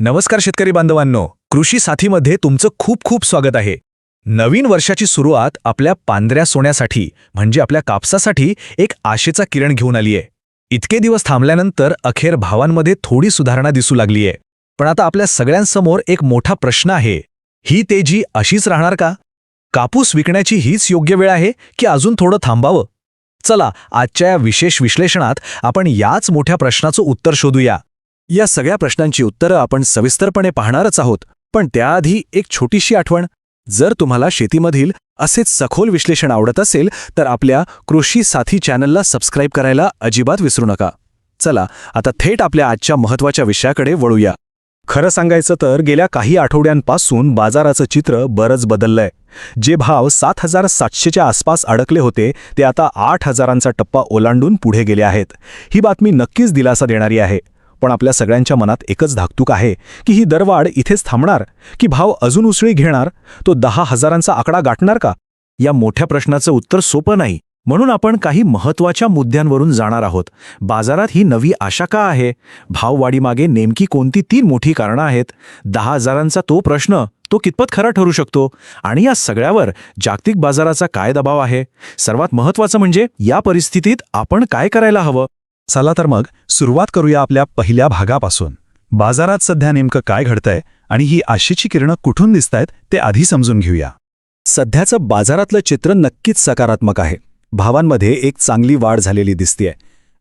नमस्कार शेतकरी बांधवांनो कृषी साथीमध्ये तुमचं खूप खूप स्वागत आहे. नवीन वर्षाची सुरुवात आपल्या पांढऱ्या सोन्यासाठी म्हणजे आपल्या कापसासाठी एक आशेचा किरण घेऊन आलीये. इतके दिवस थांबल्यानंतर अखेर भावांमध्ये थोडी सुधारणा दिसू लागलीये. पण आता आपल्या सगळ्यांसमोर एक मोठा प्रश्न आहे. ही तेजी अशीच राहणार का? कापूस विकण्याची हीच योग्य वेळ आहे की अजून थोडं थांबावं? चला आजच्या या विशेष विश्लेषणात आपण याच मोठ्या प्रश्नाचं उत्तर शोधूया. या सगळ्या प्रश्नांची उत्तरं आपण सविस्तरपणे पाहणारच आहोत पण त्याआधी एक छोटीशी आठवण. जर तुम्हाला शेतीमधील असेच सखोल विश्लेषण आवडत असेल तर आपल्या कृषी साथी चॅनलला सबस्क्राईब करायला अजिबात विसरू नका. चला आता थेट आपल्या आजच्या महत्त्वाच्या विषयाकडे वळूया. खरं सांगायचं तर गेल्या काही आठवड्यांपासून बाजाराचं चित्र बरंच बदललंय. जे भाव सात हजार सातशेच्या आसपास अडकले होते ते आता आठ हजारांचा टप्पा ओलांडून पुढे गेले आहेत. ही बातमी नक्कीच दिलासा देणारी आहे. पण आपल्या सगळ्यांच्या मनात एकच धाकतूक आहे की ही दरवाढ इथेच थांबणार की भाव अजून उसळी घेणार तो दहा हजारांचा आकडा गाठणार का? या मोठ्या प्रश्नाचं उत्तर सोपं नाही. म्हणून आपण काही महत्त्वाच्या मुद्द्यांवरून जाणार आहोत. बाजारात ही नवी आशा का आहे? भाववाढीमागे नेमकी कोणती तीन मोठी कारणं आहेत? दहा हजारांचा तो प्रश्न तो कितपत खरा ठरू शकतो? आणि या सगळ्यावर जागतिक बाजाराचा काय दबाव आहे? सर्वात महत्त्वाचं म्हणजे या परिस्थितीत आपण काय करायला हवं? चला तर मग सुरुवात करूया आपल्या पहिल्या भागापासून. बाजारात सध्या नेमकं काय घडतंय आणि ही आशेची किरणं कुठून दिसतायत ते आधी समजून घेऊया. सध्याचं बाजारातलं चित्र नक्कीच सकारात्मक आहे. भावांमध्ये एक चांगली वाढ झालेली दिसतेय.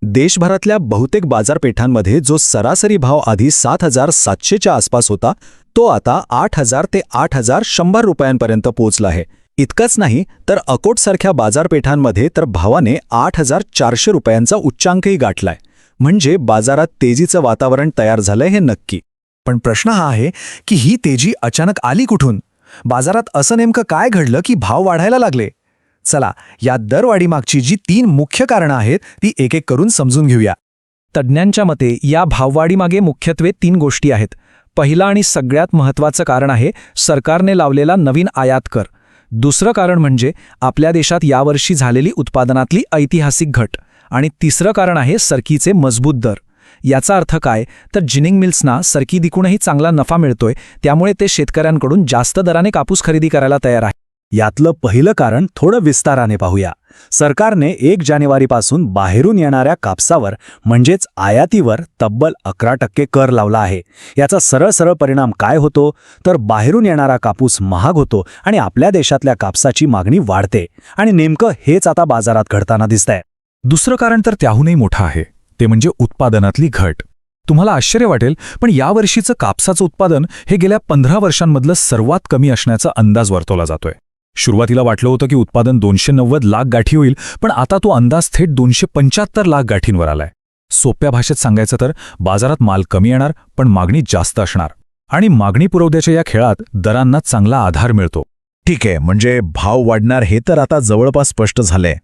देशभरातल्या बहुतेक बाजारपेठांमध्ये जो सरासरी भाव आधी सात हजार सातशेच्या आसपास होता तो आता आठ हजार ते आठ हजार शंभर रुपयांपर्यंत पोहोचला आहे. इतकंच नाही तर अकोटसारख्या बाजारपेठांमध्ये तर भावाने आठ हजार चारशे रुपयांचा उच्चांकही गाठलाय. म्हणजे बाजारात तेजीचं वातावरण तयार झालंय हे नक्की. पण प्रश्न हा आहे की ही तेजी अचानक आली कुठून? बाजारात असं नेमकं काय घडलं की भाव वाढायला लागले? चला या दरवाढीमागची जी तीन मुख्य कारणं आहेत ती एक एक करून समजून घेऊया. तज्ज्ञांच्या मते या भाववाढीमागे मुख्यत्वे तीन गोष्टी आहेत. पहिला आणि सगळ्यात महत्त्वाचं कारण आहे सरकारने लावलेला नवीन आयात कर दुसरं कारण म्हणजे आपल्या देशात यावर्षी झालेली उत्पादनातली ऐतिहासिक घट आणि तिसरं कारण आहे सरकीचे मजबूत दर. याचा अर्थ काय? तर जिनिंग मिल्सना सरकी दिकूनही चांगला नफा मिळतोय त्यामुळे ते शेतकऱ्यांकडून जास्त दराने कापूस खरेदी करायला तयार आहे यातलं पहिलं कारण थोडं विस्ताराने पाहूया. सरकारने एक जानेवारीपासून बाहेरून येणाऱ्या कापसावर म्हणजेच आयातीवर तब्बल अकरा टक्के कर लावला आहे. याचा सरळ सरळ परिणाम काय होतो? तर बाहेरून येणारा कापूस महाग होतो आणि आपल्या देशातल्या कापसाची मागणी वाढते. आणि नेमकं हेच आता बाजारात घडताना दिसतंय. दुसरं कारण तर त्याहूनही मोठं आहे. ते म्हणजे उत्पादनातली घट. तुम्हाला आश्चर्य वाटेल पण यावर्षीचं कापसाचं उत्पादन हे गेल्या पंधरा वर्षांमधलं सर्वात कमी असण्याचा अंदाज वर्तवला जातोय. सुरुवातीला वाटलं होतं की उत्पादन दोनशे नव्वद लाख गाठी होईल पण आता तो अंदाज थेट दोनशे पंच्याहत्तर लाख गाठींवर आलाय. सोप्या भाषेत सांगायचं तर बाजारात माल कमी येणार पण मागणी जास्त असणार. आणि मागणी पुरवठ्याच्या या खेळात दरांना चांगला आधार मिळतो. ठीक आहे म्हणजे भाव वाढणार हे तर आता जवळपास स्पष्ट झालंय.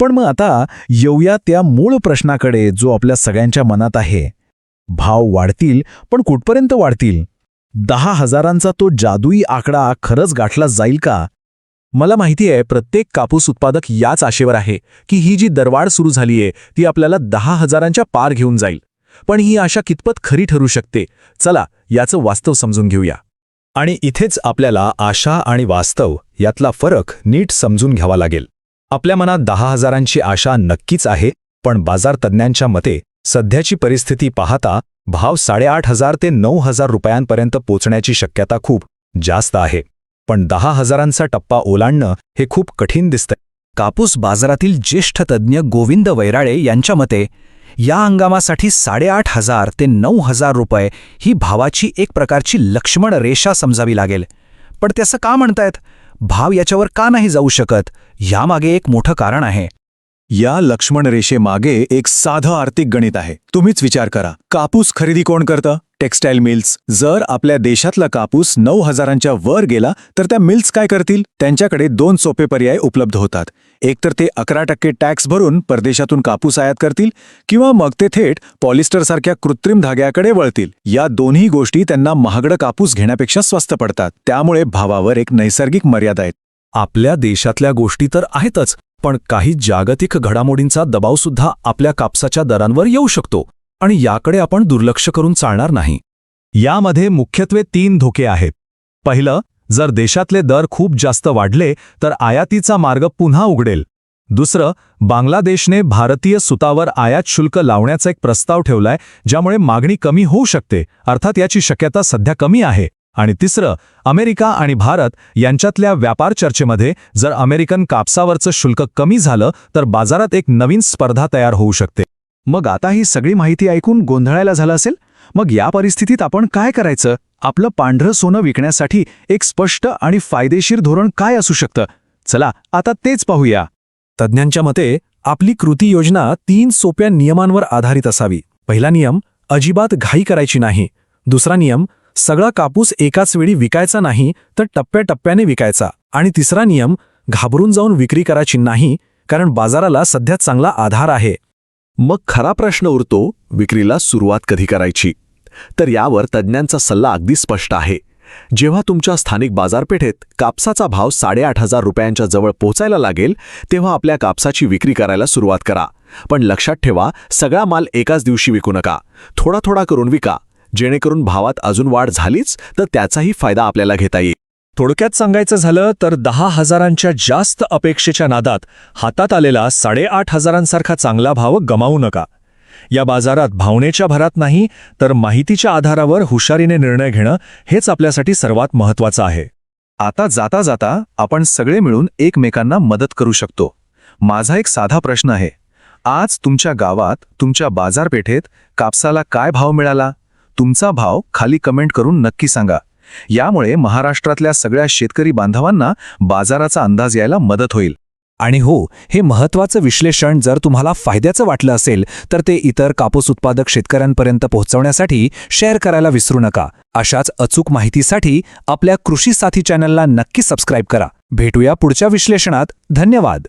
पण मग आता येऊया त्या मूळ प्रश्नाकडे जो आपल्या सगळ्यांच्या मनात आहे. भाव वाढतील पण कुठपर्यंत वाढतील? दहा हजारांचा तो जादुई आकडा खरंच गाठला जाईल का? मला माहिती आहे प्रत्येक कापूस उत्पादक याच आशेवर आहे की ही जी दरवाढ सुरू झालीये ती आपल्याला दहा हजारांच्या पार घेऊन जाईल. पण ही आशा कितपत खरी ठरू शकते? चला याचं वास्तव समजून घेऊया. आणि इथेच आपल्याला आशा आणि वास्तव यातला फरक नीट समजून घ्यावा लागेल. आपल्या मनात दहा हजारांची आशा नक्कीच आहे पण बाजार तज्ज्ञांच्या मते सध्याची परिस्थिती पाहता भाव साडेआठ हजार ते नऊ हजार रुपयांपर्यंत पोचण्याची शक्यता खूप जास्त आहे. पण दहा हजारांचा टप्पा ओलांडणं हे खूप कठीण दिसतंय. कापूस बाजारातील ज्येष्ठ तज्ज्ञ गोविंद वैराळे यांच्या मते या हंगामासाठी साडेआठ हजार ते नऊ हजार रुपये ही भावाची एक प्रकारची लक्ष्मण रेषा समजावी लागेल. पण त्याचं का म्हणतायत? भाव याच्यावर का नाही जाऊ शकत? यामागे एक मोठं कारण आहे. या लक्ष्मण रेषेमागे एक साधं आर्थिक गणित आहे. तुम्हीच विचार करा. कापूस खरेदी कोण करतं? Textile mills. जर आपल्या देशातला कापूस नऊ हजारांच्या वर गेला तर त्या मिल्स काय करतील? त्यांच्याकडे दोन सोपे पर्याय उपलब्ध होतात. एकतर ते अकरा टक्के टॅक्स भरून परदेशातून कापूस आयात करतील किंवा मग ते थेट पॉलिस्टरसारख्या कृत्रिम धाग्याकडे वळतील. या दोन्ही गोष्टी त्यांना महागडं कापूस घेण्यापेक्षा स्वस्त पडतात. त्यामुळे भावावर एक नैसर्गिक मर्यादा आहेत आपल्या देशातल्या गोष्टी तर आहेतच पण काही जागतिक घडामोडींचा दबावसुद्धा आपल्या कापसाच्या दरांवर येऊ शकतो. आणि याकडे आपण दुर्लक्ष करून चालणार नाही. यामध्ये मुख्यत्वे तीन धोके आहेत. पहिलं जर देशातले दर खूप जास्त वाढले तर आयातीचा मार्ग पुन्हा उघडेल. दुसरं बांगलादेशने भारतीय सुतावर आयात शुल्क लावण्याचा एक प्रस्ताव ठेवलाय ज्यामुळे मागणी कमी होऊ शकते अर्थात याची शक्यता सध्या कमी आहे. आणि तिसरं अमेरिका आणि भारत यांच्यातल्या व्यापार चर्चेमध्ये जर अमेरिकन कापसावरचं शुल्क कमी झालं तर बाजारात एक नवीन स्पर्धा तयार होऊ शकते. मग आता ही सगळी माहिती ऐकून गोंधळायला झालं असेल? मग या परिस्थितीत आपण काय करायचं? आपलं पांढरं सोनं विकण्यासाठी एक स्पष्ट आणि फायदेशीर धोरण काय असू शकतं? चला आता तेच पाहूया. तज्ज्ञांच्या मते आपली कृती योजना तीन सोप्या नियमांवर आधारित असावी. पहिला नियम अजिबात घाई करायची नाही. दुसरा नियम सगळा कापूस एकाच वेळी विकायचा नाही तर टप्प्याटप्प्याने विकायचा. आणि तिसरा नियम घाबरून जाऊन विक्री करायची नाही कारण बाजाराला सध्या चांगला आधार आहे. मग खरा प्रश्न उरतो विक्रीला सुरुवात कधी करायची? तर यावर तज्ज्ञांचा सल्ला अगदी स्पष्ट आहे. जेव्हा तुमच्या स्थानिक बाजारपेठेत कापसाचा भाव साडेआठ हजार रुपयांच्या जवळ पोहोचायला लागेल तेव्हा आपल्या कापसाची विक्री करायला सुरुवात करा. पण लक्षात ठेवा सगळा माल एकाच दिवशी विकू नका. थोडा थोडा करून विका. जेणेकरून भावात अजून वाढ झालीच तर त्याचाही फायदा आपल्याला घेता येईल. थोडक्यात सांगायचं झालं तर दहा हजारांच्या जास्त अपेक्षेच्या नादात हातात आलेला साडेआठ हजारांसारखा चांगला भाव गमावू नका. या बाजारात भावनेच्या भरात नाही तर माहितीच्या आधारावर हुशारीने निर्णय घेणं हेच आपल्यासाठी सर्वात महत्वाचं आहे. आता जाता जाता आपण सगळे मिळून एकमेकांना मदत करू शकतो. माझा एक साधा प्रश्न आहे. आज तुमच्या गावात तुमच्या बाजारपेठेत कापसाला काय भाव मिळाला? तुमचा भाव खाली कमेंट करून नक्की सांगा. यामुळे महाराष्ट्रातल्या सगळ्या शेतकरी बांधवांना बाजाराचा अंदाज यायला मदत होईल. आणि हो हे महत्वाचं विश्लेषण जर तुम्हाला फायद्याचं वाटलं असेल तर ते इतर कापूस उत्पादक शेतकऱ्यांपर्यंत पोहोचवण्यासाठी शेअर करायला विसरू नका. अशाच अचूक माहितीसाठी आपल्या कृषी साथी चॅनलला नक्की सबस्क्राईब करा. भेटूया पुढच्या विश्लेषणात. धन्यवाद!